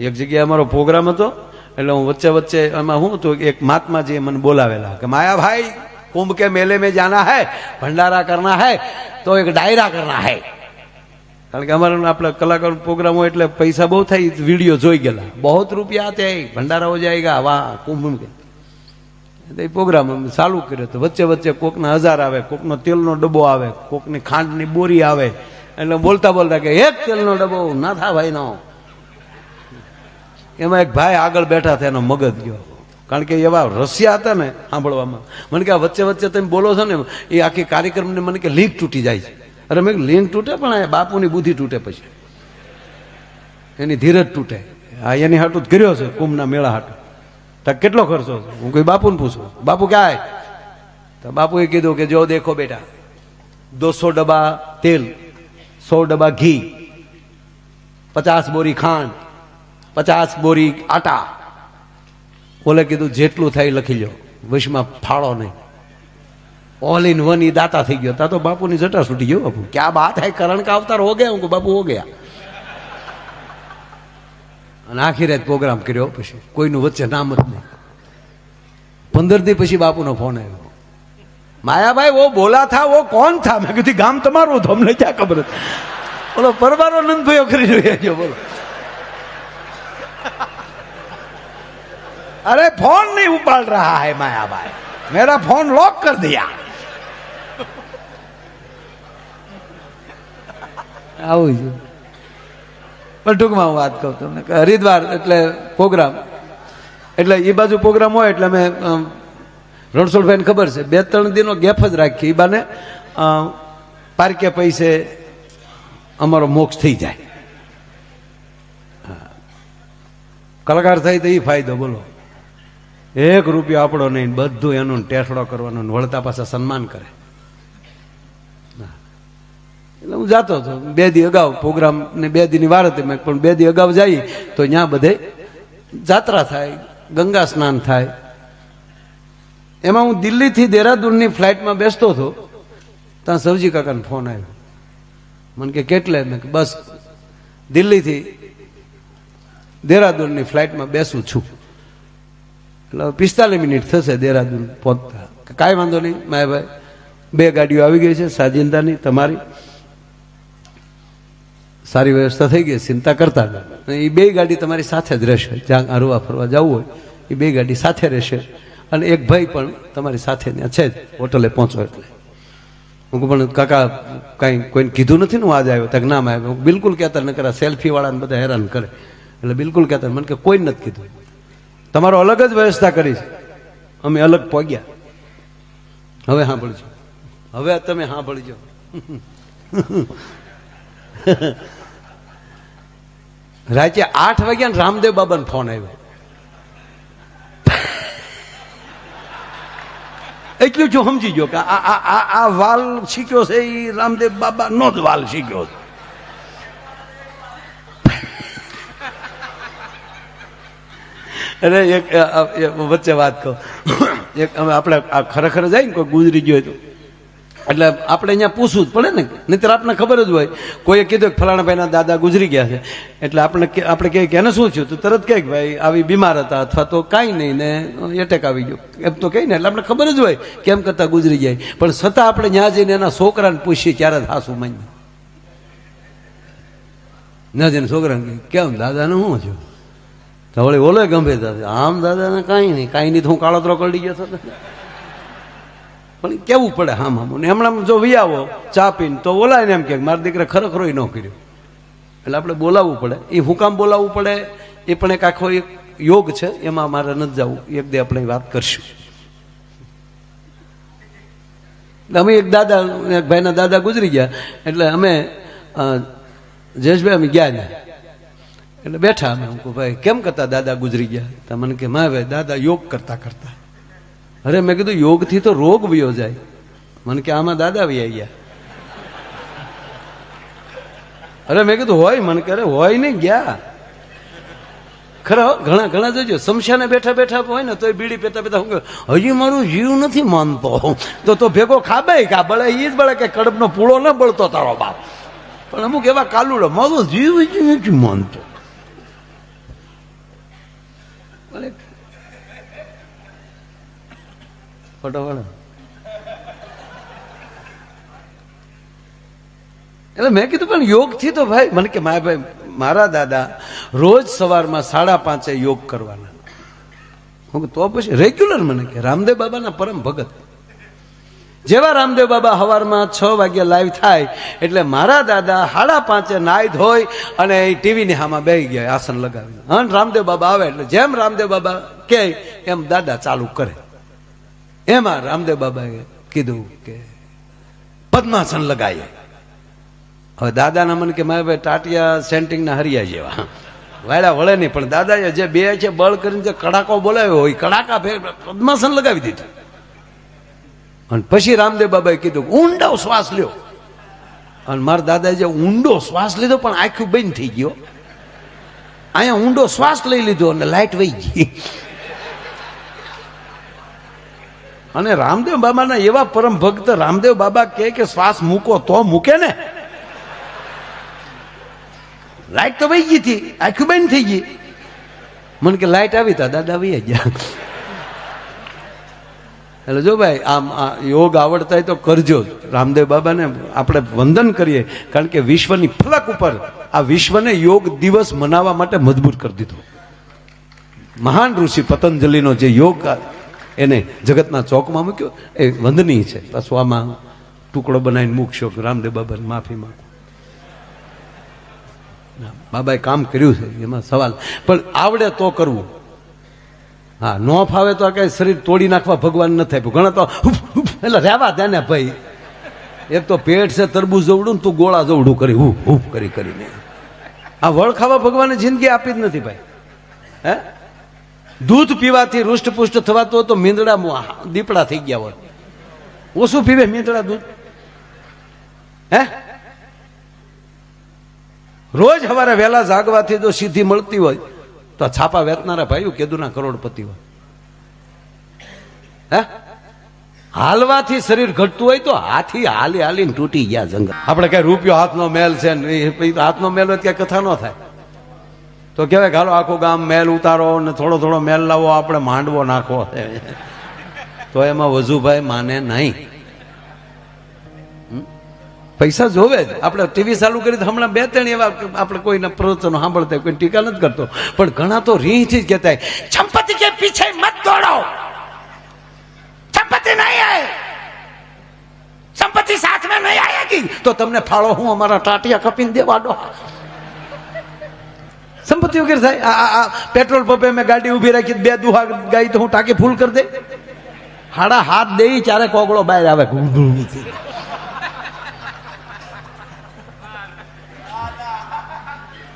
એક જગ્યાએ અમારો પ્રોગ્રામ હતો, એટલે હું વચ્ચે વચ્ચે એમાં શું હતું, એક મહાત્માજીએ મને બોલાવેલા કે, માયા ભાઈ, કુંભ કે મેલે મેં જાના હૈ, ભંડારા કરના હૈ, તો એક ડાયરા કરના હૈ. કારણ કે અમારા આપણે કલાકાર પ્રોગ્રામ હોય એટલે પૈસા બહુ થાય, વીડિયો જોઈ ગયેલા. બહુ રૂપિયા તે ભંડારા હો જાયગા, વાહ, કુંભ એ પ્રોગ્રામ અમે ચાલુ કર્યો તો વચ્ચે વચ્ચે કોકના હજાર આવે, કોકનો તેલનો ડબ્બો આવે, કોકની ખાંડની બોરી આવે, એટલે બોલતા બોલતા કે, એક તેલનો ડબ્બો નાથાભાઈ નો એમાં એક ભાઈ આગળ બેઠા હતા, એનો મગજ ગયો. કારણ કે એવા રસિયા હતા ને સાંભળવામાં. મને કે આ વચ્ચે વચ્ચે તમે બોલો છો ને, એ આખી કાર્યક્રમને મને કે લીક તૂટી જાય છે. અરે મેં લીંક તૂટે, પણ આ બાપુની બુદ્ધિ તૂટે પછી. એની ધીરજ તૂટે. આ એની હાટું જ કર્યો છે, કુંભના મેળા હાટું. તો કેટલો ખર્ચો હું કોઈ બાપુને પૂછું. બાપુ ક્યાંય તો બાપુએ કીધું કે, જો દેખો બેટા, દોસો ડબ્બા તેલ, સો ડબ્બા ઘી, પચાસ બોરી ખાંડ પચાસ બોરી આટા. ઓલે કીધું, જેટલું થાય લખી લો વશમાં ફાળો નહીં. ઓલ ઇન વન ઈ દાતા થઈ ગયો. તા તો બાપુની જટા છૂટી ગયો, બાપુ. ક્યાં બાત હે? કરણ કા અવતાર હો ગયા? હું બાપુ હો ગયા. અને આખી રાત પ્રોગ્રામ કર્યો પછી. કોઈનું વચ્ચે નામ જ નહીં. પંદર દી પછી બાપુનો ફોન આવ્યો. માયાભાઈ, વો બોલા થા, વો કોણ થા? મેં કીધું ગામ તમારું હતું. અમને ક્યાં ખબર બોલો પરબારો નંદભાઈઓ કરી રહ્યા છો. બોલો. अरे फोन नहीं उपाड़ रहा है माया भाई मेरा फोन लॉक कर दिया આવું છે પણ ટૂંકમાં હું વાત કહું તમને કે હરિદ્વાર એટલે પ્રોગ્રામ એટલે એ બાજુ પ્રોગ્રામ હોય એટલે અમે અમ, રણછોડભાઈને ખબર છે બે ત્રણ દિનો ગેપ જ રાખી એ બાને અ, પારકે પૈસે અમારો મોક્ષ થઈ જાય હા. કલાકાર થાય તો એ ફાયદો બોલો એક રૂપિયો આપણો નહીં, બધું એનું ટેસડો કરવાનો વળતા પાછા સન્માન કરે. એટલે હું જાતો હતો. બે દી અગાઉ પ્રોગ્રામ ને બે દીની વાર હતી મેં, પણ બે દી અગાઉ જઈ તો ત્યાં બધે જાત્રા થાય, ગંગા સ્નાન થાય. એમાં હું દિલ્હીથી દેહરાદૂનની ફ્લાઇટમાં બેસતો હતો, ત્યાં સવજી કાકાનો ફોન આવ્યો. મને કે, કેટલે? મેં બસ, દિલ્હીથી દેહરાદૂનની ફ્લાઇટમાં બેસું છું. એટલે પિસ્તાલીસ મિનિટ થશે દેહરાદૂન પહોંચતા. કાંઈ વાંધો નહીં માયાભાઈ બે ગાડીઓ આવી ગઈ છે, સાજિંદાની, તમારી. સારી વ્યવસ્થા થઈ ગઈ, ચિંતા કરતા એ બે ગાડી તમારી સાથે જ રહેશે, જ્યાં હરવા ફરવા જવું હોય એ બે ગાડી સાથે રહેશે. અને એક ભાઈ પણ તમારી સાથે ત્યાં છે જ, હોટલે પહોંચો એટલે. હું પણ કાકા, કાંઈ કોઈને કીધું નથી ને હું આજે આવ્યો? તક ના આવ્યો બિલકુલ કહેતા ન કરા સેલ્ફી વાળાને બધા હેરાન કરે. એટલે બિલકુલ કહેતા, મને કે કોઈ નથી કીધું. તમારો અલગ જ વ્યવસ્થા કરી છે. અમે અલગ પહોંચ્યા હવે સાંભળજો. હવે તમે સાંભળજો. રાતે આઠ વાગ્યા ને રામદેવ બાબાનો ફોન આવ્યો. એટલું જો સમજી ગયો કે આ વાલ શીખ્યો છે એ રામદેવ બાબા નો જ વાલ શીખ્યો છે. અરે એક વચ્ચે વાત કહું. એક અમે આપણે આ ખરેખર જાય ને કોઈ ગુજરી ગયો તો. એટલે આપણે અહીંયા પૂછવું જ પડે ને. નહીતર આપણને ખબર જ હોય. કોઈએ કીધું કે ફલાણા ભાઈના દાદા ગુજરી ગયા છે. એટલે આપણે આપણે કહીએ કે એને શું થયું? તો તરત કહે કે ભાઈ, આવી બીમાર હતા અથવા તો કાંઈ નહીં ને એટેક આવી ગયો. એમ તો કહી ને, એટલે આપણે ખબર જ હોય કેમ કરતા ગુજરી જાય. પણ છતાં આપણે ત્યાં જઈને એના છોકરાને પૂછીએ ત્યારે જ હાસું માન્ય ના જઈને છોકરાને કેમ દાદાને શું થયું? તો વળી ગમે દાદા. આમ દાદાને કાંઈ નહીં કાંઈ નહીં તો હું કાળોતરો કરડી ગયો હતો. પણ કેવું પડે હામ મામું ને હમણાં જો વી આવો, ચા પીને, તો બોલાય ને એમ કે મારા દીકરા ખરેખરો ન કર્યો. એટલે આપણે બોલાવવું પડે. એ હું કામ બોલાવવું પડે? એ પણ એક આખો એક યોગ છે. એમાં મારે નથી જવું. એક દે આપણે વાત કરશું. અમે એક દાદા, એક ભાઈના દાદા ગુજરી ગયા. એટલે અમે જયેશભાઈ અમે ગયા ને એટલે બેઠા અમે. હું ભાઈ, કેમ કરતા દાદા ગુજરી ગયા? તો મને કે, મા ભાઈ દાદા યોગ કરતા કરતા. અરે, મેં કીધું, યોગથી તો રોગ વયો જાય. મને કે, આમાં દાદા વયા ગયા. અરે, મેં કીધું, હોય. મને કે, અરે, હોય નહીં, ગયા. ખરા ઘણા ઘણા જોજો, શમશાને બેઠા બેઠા હોય ને તો બીડી પેતા પેતા હું હજી મારું જીવ નથી માનતો. તો તો ભેગો ખાબે કા બળે એ જ બળે કે કડબનો પૂળો ન બળતો તારો બાપ. પણ અમુક એવા કાલુડો, મારો જીવ જ નથી માનતો. ફોટો વાળો. એટલે મેં કીધું, પણ યોગથી તો ભાઈ મને કે મારા ભાઈ, મારા દાદા રોજ સવારમાં સાડા પાંચે યોગ કરવાના. હું તો પછી રેગ્યુલર મને કે, રામદેવ બાબાના પરમ ભગત. જેવા રામદેવ બાબા સવારમાં છ વાગ્યા લાઈવ થાય, એટલે મારા દાદા સાડા પાંચે નાઈ ધોઈ અને એ ટીવીની હામાં બેસી ગયા, આસન લગાવીને. હા રામદેવ બાબા આવે, એટલે જેમ રામદેવ બાબા કહે, એમ દાદા ચાલુ કરે. એમાં રામદેવ બાબાએ કીધું કે પદ્માસન લગાવીએ હવે દાદાના મને કે મારે ભાઈ ટાટિયા સેન્ટિંગના હરિયા જેવા. વાળા વળે નહીં, પણ દાદાએ જે બે છે બળ કરીને જે કડાકો બોલાવ્યો હોય, કડાકા ફેર પદ્માસન લગાવી દીધું. અને પછી રામદેવ બાબાએ કીધું ઊંડો શ્વાસ લ્યો. અને મારા દાદાએ જે ઊંડો શ્વાસ લીધો, પણ આખું બંધ થઈ ગયો. અહીંયા ઊંડો શ્વાસ લઈ લીધો અને લાઈટ વહી ગઈ. અને રામદેવ બાબાના એવા પરમ ભક્ત રામદેવ બાબા કહે કે શ્વાસ મૂકો તો મૂકે ને. લાઈટ તો વહી ગઈ હતી, આખું બંધ થઈ ગઈ. મને કે લાઈટ આવી તા, દાદા વહી ગયા એટલે જો ભાઈ, આમ આ યોગ આવડતા હોય તો કરજો. રામદેવ બાબાને આપણે વંદન કરીએ, કારણ કે વિશ્વની ફલક ઉપર આ વિશ્વને યોગ દિવસ મનાવવા માટે મજબૂર કરી દીધો. મહાન ઋષિ પતંજલિનો જે યોગ એને જગતના ચોકમાં મૂક્યો. એ વંદનીય છે. પાછું આમાં ટુકડો બનાવીને મૂકશો રામદેવ બાબાને માફી માંગો. બાબાએ કામ કર્યું છે, એમાં સવાલ. પણ આવડે તો કરવું. હા, ન ફાવે તો આ કઈ શરીર તોડી નાખવા ભગવાન ન થાય. ઘણા તો એટલે રહેવા દે ને ભાઈ. એક તો પેટ છે તરબૂજ જવડું ને તું ગોળા જવડું કરી હું હું કરી કરીને. આ વળ ખાવા ભગવાને જિંદગી આપી જ નથી ભાઈ. હે? દૂધ પીવાથી રૂષ્ટપુષ્ટ થવાતું હોય તો મીંદડા દીપડા થઈ ગયા હોય. ઓછું પીવે મીંદડા દૂધ? હે? રોજ સવારે વહેલા જાગવાથી જો સિદ્ધિ મળતી હોય, તો છાપા વેચનારા ભાઈઓ કેદુના કરોડપતિ હોય. હે? હાલવાથી શરીર ઘટતું હોય તો હાથી હાલી હાલીને તૂટી ગયા જંગલ. આપણે કઈ રૂપિયો હાથનો મેલ છે હાથનો મેલ હોય ત્યાં કથા ન થાય. તો કહેવાય હાલો આખું ગામ મેલ ઉતારો ને થોડો થોડો મેલ લાવો, આપણે માંડવો નાખવો. તો એમાં વજુભાઈ માને નહીં. પૈસા જોવે જ. આપણે ટીવી ચાલુ કરી હમણાં બે ત્રણ એવા આપણે કોઈના પ્રવચનો સાંભળતા કોઈ ટીકા નથી કરતો. પણ ઘણા તો રીંહથી જ કહેતા ચંપતિ કે પીછે મત દોડો. ચંપતિ નહીં આવે સંપત્તિ સાથ મેં નહીં આયેગી. તો તમને ફાળો હું અમારા ટાટિયા કપીને દેવા દો. સંપત્તિ વગેરે થાય આ- આ પેટ્રોલ પંપે મેં ગાડી ઊભી રાખી, બે દુહા ગાઈ તો હું ટાંકી ફૂલ કરી દે. હાડા હાથ દઈ ચારે કોગળો બહાર આવે.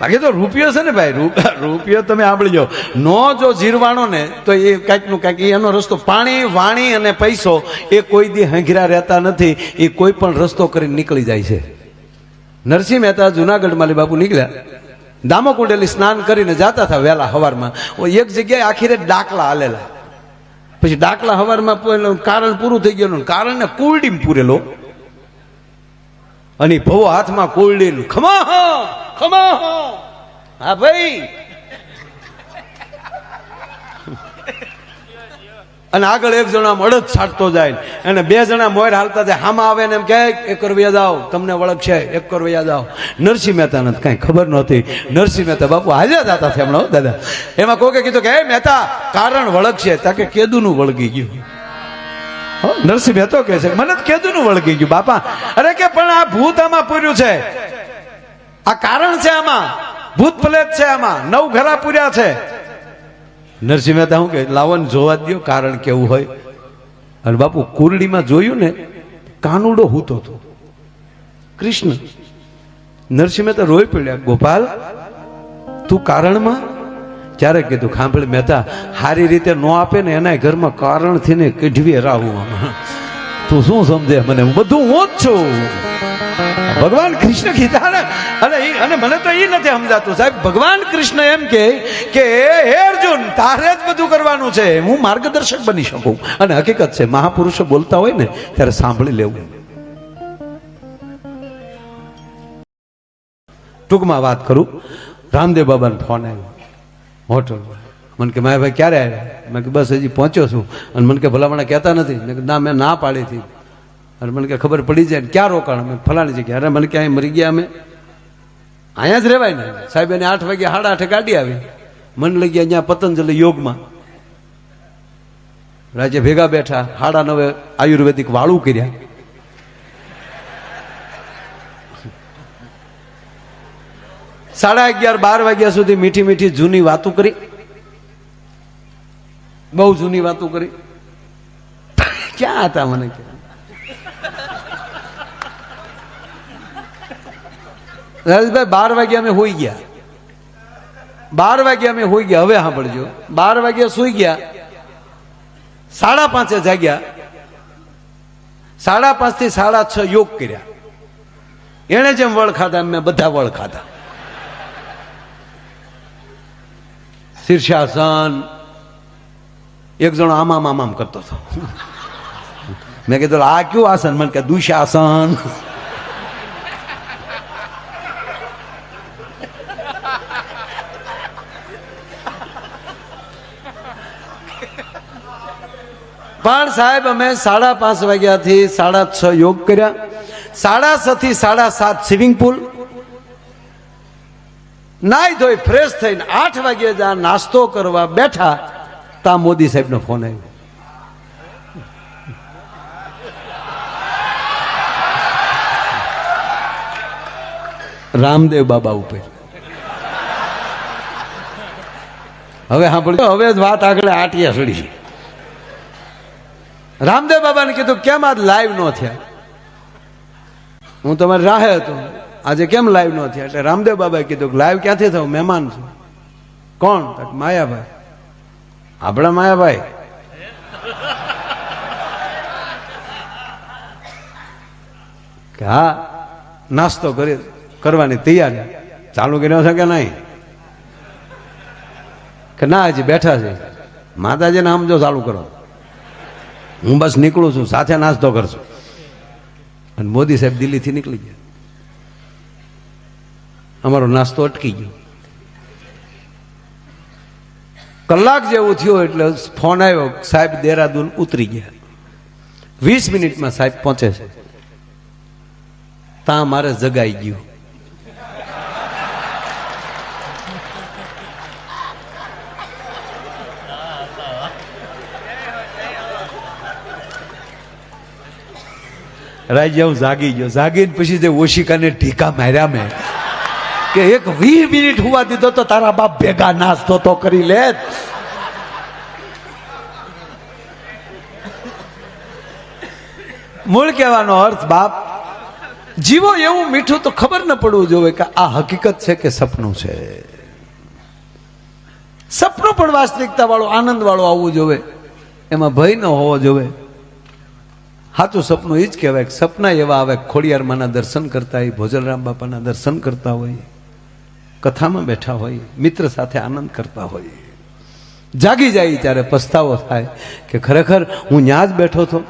બાકી તો રૂપિયો છે ને ભાઈ રૂપિયો તમે સાંભળી જાઓ નો જો જીરવાણો ને, તો એ કાંઈકનું કાંઈક, એનો રસ્તો પાણી, વાણી અને પૈસો, એ કોઈ દી હંઘરા રહેતા નથી. એ કોઈ પણ રસ્તો કરીને નીકળી જાય છે. નરસિંહ મહેતા જુનાગઢ માલી બાપુ નીકળ્યા. દામોકુંડેલી સ્નાન કરીને જાતા હતા વહેલા હવારમાં. એક જગ્યાએ આખીરે ડાકલા હાલેલા. પછી ડાકલા હવારમાં કારણ પૂરું થઈ ગયું કારણ ને કુલડીમ પૂરેલો. અને ભવો હાથમાં કુલડીન ખમા ખમા હા ભાઈ અને આગળ એક જણા અડદ છાંટતો જાય અને બે જણા મોર હાલતા જાય, હામાં આવે ને એમ કહે, એક કરવૈયા જાઓ, તમને વળખ છે, એક કરવૈયા જાઓ. નરસિંહ મહેતાને તો કાંઈ ખબર નહોતી. નરસિંહ મહેતા, બાપુ હાજર હતા હમણાં દાદા. એમાં કોકે કીધું કે, હે મહેતા, કારણ વળખ તાકે કેદુનું વળગી ગયું. નરસિંહ મહેતો કહે છે, મને કેદુનું વળગી ગયું, બાપા. અરે કે, પણ આ ભૂત આમાં પૂર્યું છે. આ કારણ છે આમાં, ભૂત પ્લેત છે આમાં, નવ ઘરા પૂર્યા છે. નરસિંહ મહેતા શું કે લાવન જોવા દો કારણ કેવું હોય. અને બાપુ કુરડીમાં જોયું ને, કાનુડો હૂતો હતો. કૃષ્ણ, નરસિંહ મહેતા રોઈ પડ્યા, ગોપાલ, તું કારણમાં? ત્યારે કીધું, ખાંભળી મહેતા સારી રીતે ન આપે ને એના ઘરમાં કારણથી ને કઢવી આમાં. તું શું સમજે મને? બધું હું જ છું. ભગવાન કૃષ્ણ કીધા અને અને મને તો એ નથી સમજાતું. સાહેબ, ભગવાન કૃષ્ણ એમ કે કે, હે અર્જુન, તારે જ બધું કરવાનું છે. હું માર્ગદર્શક બની શકું. અને હકીકત છે, મહાપુરુષો બોલતા હોય ને, ત્યારે સાંભળી લેવું. ટૂંકમાં વાત કરું. રામદેવ બાબાને ફોન આવ્યો. હોટલ. મને કે માય ભાઈ ક્યારે આવ્યા? મેં કે, બસ હજી પહોંચ્યો છું. અને મને કે, ભલામણા કહેતા નથી. મેં કે, ના, મેં ના પાડી હતી. અને મને કે ખબર પડી જાય ને ક્યાં રોકાણ અમે? ફલાણી જગ્યાએ. અરે મને ક્યાંય મરી ગયા અમે. અહીંયા જ રહેવાય ને. સાહેબ, એને આઠ વાગે સાડા આઠે ગાડી આવી. મને લઈ ગયા અહીંયા પતંજલિ યોગમાં. રાજ્ય ભેગા બેઠા સાડા નવે આયુર્વેદિક વાળું કર્યા. સાડા અગિયાર, બાર વાગ્યા સુધી મીઠી મીઠી જૂની વાતો કરી. બહુ જૂની વાતો કરી. ક્યાં હતા મને કે? રાજેશભાઈ બાર વાગ્યા અમે હોઈ ગયા બાર વાગ્યા અમે હોઈ ગયા હવે સાંભળજો બાર વાગ્યા સુઈ ગયા સાડા પાંચે જાગ્યા સાડા પાંચથી સાડા છ યોગ કર્યા એણે જેમ વળ ખાધા એમ મેં બધા વળ ખાધા શીર્ષાસન એક જણો આમ આમ આમ આમ કરતો હતો મેં કીધું આ કયું આસન મને કે દુશાસન પણ સાહેબ, અમે સાડા પાંચ વાગ્યાથી સાડા છ યોગ કર્યા. સાડા છ થી સાડા સાત સ્વિમિંગ પુલ. નાઈ ધોઈ ફ્રેશ થઈને આઠ વાગે જ્યાં નાસ્તો કરવા બેઠા તા મોદી સાહેબનો ફોન આવ્યો. રામદેવ બાબા ઉપર. હવે સાંભળજો, હવે વાત આગળ આટિયા સડી. રામદેવ બાબાને કીધું, કેમ આજ લાઈવ ન થયા? હું તમારી રાહે હતો. આજે કેમ લાઈવ ન થયા? એટલે રામદેવ બાબાએ કીધું લાઈવ ક્યાંથી થયું મહેમાન છું. કોણ? માયાભાઈ. આપણા માયાભાઈ. હા, નાસ્તો કરી, કરવાની તૈયારી. ચાલુ કર્યો છે કે નહીં? કે ના, હજી બેઠા છે. માતાજીને આમ જો ચાલુ કરો. હું બસ નીકળું છું, સાથે નાસ્તો કરશું. અને મોદી સાહેબ દિલ્હીથી નીકળી ગયા. અમારો નાસ્તો અટકી ગયો. કલાક જેવું થયું એટલે ફોન આવ્યો, સાહેબ દેહરાદૂન ઉતરી ગયા. વીસ મિનિટમાં સાહેબ પહોંચે છે. ત્યાં મારે જગાઈ ગયું. રાજ્ય હું જાગી ગયો. જાગીને પછી જે ઓશિકાને ઢીકા માર્યા મેં, કે એક વીસ મિનિટ હોવા દીધો તો તારા બાપ ભેગા નાસ્તો તો કરી લે મૂળ કહેવાનો અર્થ, બાપ, જીવો એવું મીઠું તો ખબર ન પડવું જોઈએ કે આ હકીકત છે કે સપનું છે. સપનું પણ વાસ્તવિકતા વાળું આનંદ વાળું આવવું જોવે એમાં ભય ન હોવો જોઈએ. સાચું સપનું એ જ કહેવાય સપના એવા આવે ખોડિયારમાંના દર્શન કરતા હોય, ભોજનરામ બાપાના દર્શન કરતા હોય, કથામાં બેઠા હોય, મિત્ર સાથે આનંદ કરતા હોય. જાગી જાય ત્યારે પસ્તાવો થાય કે ખરેખર હું ત્યાં જ બેઠો હતો.